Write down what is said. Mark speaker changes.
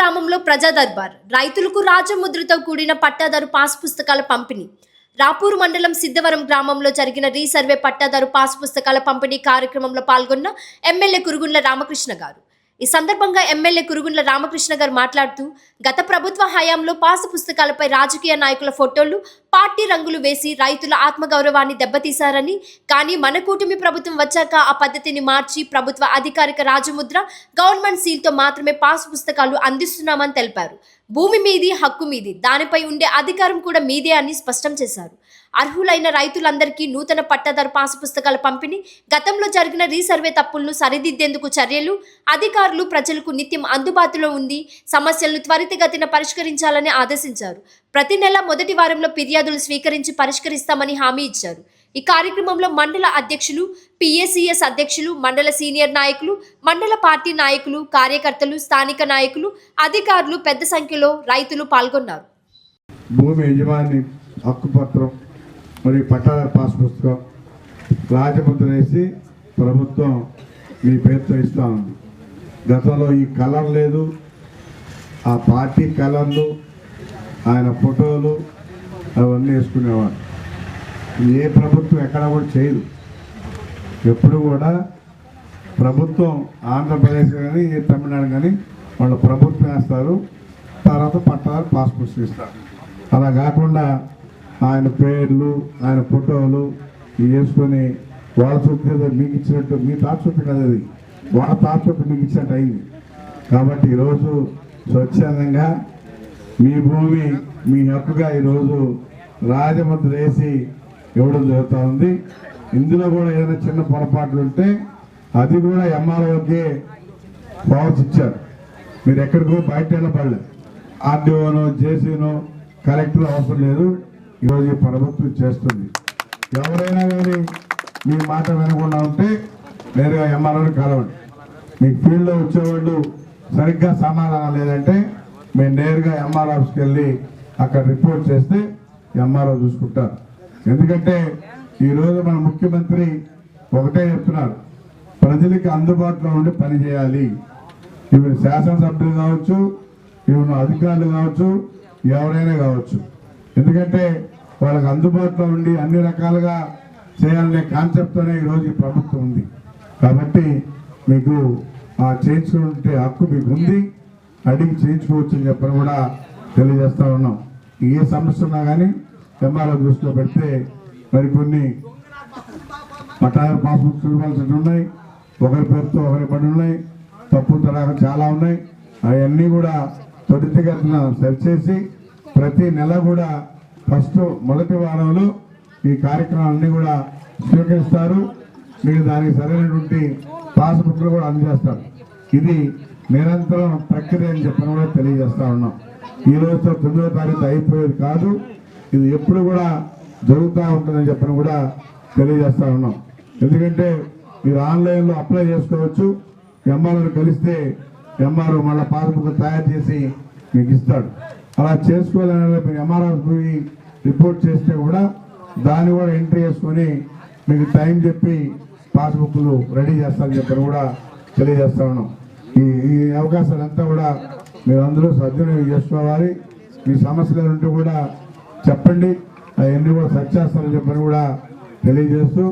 Speaker 1: గ్రామంలో ప్రజా దర్బార్ రైతులకు రాజముద్రతో కూడిన పట్టాదారు పాస్ పుస్తకాల పంపిణీ. రాపూర్ మండలం సిద్ధవరం గ్రామంలో జరిగిన రీసర్వే పట్టాదారు పాస్ పుస్తకాల పంపిణీ కార్యక్రమంలో పాల్గొన్న ఎమ్మెల్యే కురుగుండ్ల రామకృష్ణ గారు. ఈ సందర్భంగా ఎమ్మెల్యే కురుగుండ్ల రామకృష్ణ గారు మాట్లాడుతూ గత ప్రభుత్వ హయాంలో పాసు పుస్తకాలపై రాజకీయ నాయకుల ఫోటోలు పార్టీ రంగులు వేసి రైతుల ఆత్మగౌరవాన్ని దెబ్బతీశారని కానీ మన కూటమి ప్రభుత్వం వచ్చాక ఆ పద్ధతిని మార్చి ప్రభుత్వ అధికారిక రాజముద్ర గవర్నమెంట్ సీల్తో మాత్రమే పాసు పుస్తకాలు అందిస్తున్నామని తెలిపారు. భూమి మీది హక్కు మీది. దానిపై ఉండే అధికారం కూడా మీదే అని స్పష్టం చేశారు. అర్హులైన రైతులందరికీ నూతన పట్టాదారు పాసు పుస్తకాల పంపిణీ గతంలో జరిగిన రీసర్వే తప్పులను సరిదిద్దేందుకు చర్యలు అధికారులు ప్రజలకు నిత్యం అందుబాటులో ఉంది సమస్యలను త్వరితగతిన పరిష్కరించాలని ఆదేశించారు. ప్రతి నెల మొదటి వారంలో ఫిర్యాదులు స్వీకరించి పరిష్కరిస్తామని హామీ ఇచ్చారు. ఈ కార్యక్రమంలో మండల అధ్యక్షులు పిఏసిఎస్ అధ్యక్షులు మండల సీనియర్ నాయకులు మండల పార్టీ నాయకులు కార్యకర్తలు స్థానిక నాయకులు అధికారులు పెద్ద సంఖ్యలో రైతులు పాల్గొన్నారు.
Speaker 2: భూమి యజమాని హక్కుపత్రం మరియు పట్టాల పాస్ పుస్తకం రాజముద్ర వేసి ప్రభుత్వం మీ పేరుతో ఇస్తా ఉంది. గతంలో ఈ కలర్ లేదు ఆ పార్టీ కలర్లు ఆయన ఫోటోలు అవన్నీ వేసుకునేవాడు ఏ ప్రభుత్వం ఎక్కడ కూడా చేయదు. ఎప్పుడు కూడా ప్రభుత్వం ఆంధ్రప్రదేశ్ కానీ ఏ తమిళనాడు కానీ వాళ్ళు ప్రభుత్వం వేస్తారు. తర్వాత పట్టాలు పాస్ పుస్తకం ఇస్తారు. అలా కాకుండా ఆయన పేర్లు ఆయన ఫోటోలు వేసుకొని వాళ్ళ చూపు మీకు ఇచ్చినట్టు మీ తాచుట్టు కదా అది. వాళ్ళ తాచుట్టు మీకు ఇచ్చినట్టు అయింది. కాబట్టి ఈరోజు స్వచ్ఛందంగా మీ భూమి మీ హక్కుగా ఈరోజు రాజముద్ర వేసి ఇవ్వడం జరుగుతూ ఉంది ఇందులో కూడా ఏదైనా చిన్న పొరపాట్లు ఉంటే అది కూడా ఎంఆర్ఓకే పవర్స్ ఇచ్చారు. మీరు ఎక్కడికో బయట వెళ్ళబడలేదు. ఆర్డీఓనో జేసీనో కలెక్టర్ అవసరం లేదు. ఈరోజు ప్రభుత్వం చేస్తుంది. ఎవరైనా కానీ మీ మాట వినకుండా ఉంటే నేరుగా ఎంఆర్ఓని కలవండి. మీకు ఫీల్డ్లో వచ్చేవాళ్ళు సరిగ్గా సమాధానం లేదంటే మేము నేరుగా ఎంఆర్ ఆఫీస్కి వెళ్ళి అక్కడ రిపోర్ట్ చేస్తే ఎంఆర్ఓ చూసుకుంటారు. ఎందుకంటే ఈరోజు మన ముఖ్యమంత్రి ఒకటే చెప్తున్నారు ప్రజలకి అందుబాటులో ఉండి పనిచేయాలి ఇవి శాసనసభ్యులు కావచ్చు ఇవి అధికారులు కావచ్చు ఎవరైనా కావచ్చు. ఎందుకంటే వాళ్ళకి అందుబాటులో ఉండి అన్ని రకాలుగా చేయాలనే కాన్సెప్ట్తోనే ఈరోజు ఈ ప్రభుత్వం ఉంది. కాబట్టి మీకు ఆ చేయించుకుంటే హక్కు మీకు ఉంది అడిగి చేయించుకోవచ్చు అని చెప్పని కూడా తెలియజేస్తా ఉన్నాం. ఏ సమస్య ఉన్నా కానీ ఎంఆర్ఓ దృష్టిలో పెడితే మరికొన్ని పట్టాదారు పాస్బుక్ ఇవ్వాల్సి ఉన్నాయి. ఒకరి పేరుతో ఒకరి పడి ఉన్నాయి. తప్పు తరహా చాలా ఉన్నాయి. అవన్నీ కూడా తొడితిగతన సరిచేసి ప్రతి నెల కూడా ఫస్ట్ మొదటి వారంలో ఈ కార్యక్రమాలన్నీ కూడా స్వీకరిస్తారు. మీకు దానికి సరైనటువంటి పాస్బుక్లు కూడా అందజేస్తారు. ఇది నిరంతరం ప్రక్రియ అని చెప్పని కూడా తెలియజేస్తా ఉన్నాం. ఈ రోజుతో తొమ్మిదో తారీఖు అయిపోయేది కాదు. ఇది ఎప్పుడు కూడా జరుగుతూ ఉంటుందని చెప్పని కూడా తెలియజేస్తా ఉన్నాం. ఎందుకంటే మీరు ఆన్లైన్లో అప్లై చేసుకోవచ్చు. ఎంఆర్ఓని కలిస్తే ఎంఆర్ఓ మళ్ళీ పాస్బుక్ తయారు చేసి మీకు ఇస్తాడు. అలా చేసుకోవాలని ఎంఆర్ఓ పోయి రిపోర్ట్ చేస్తే కూడా దాన్ని కూడా ఎంట్రీ చేసుకొని మీకు టైం చెప్పి పాస్బుక్లు రెడీ చేస్తారని చెప్పని కూడా తెలియజేస్తా ఉన్నాం. ఈ ఈ అవకాశాలంతా కూడా మీరు అందరూ సద్వినియోగం చేసుకోవాలి. మీ సమస్యలు ఉంటే కూడా చెప్పండి. అవన్నీ కూడా సరి చెప్పని కూడా తెలియజేస్తూ